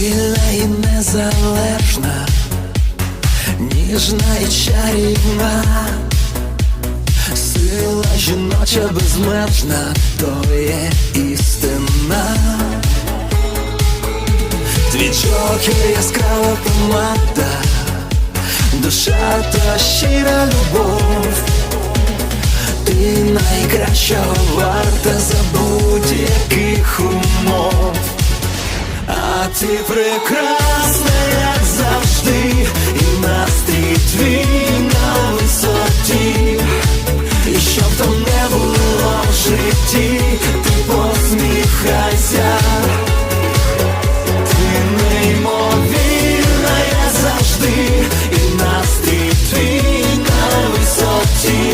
Сильна і незалежна, ніжна і чарівна, сила жіноча безмежна, то є істина. Твій джокер яскрава помада, душа та щира любов. Ти найкращого варта за будь-яких умов. Ти прекрасна, як завжди, і настрій твій на висоті, І щоб там не було в житті, ти посміхайся, ти неймовірна, я завжди, і настрій твій на висоті.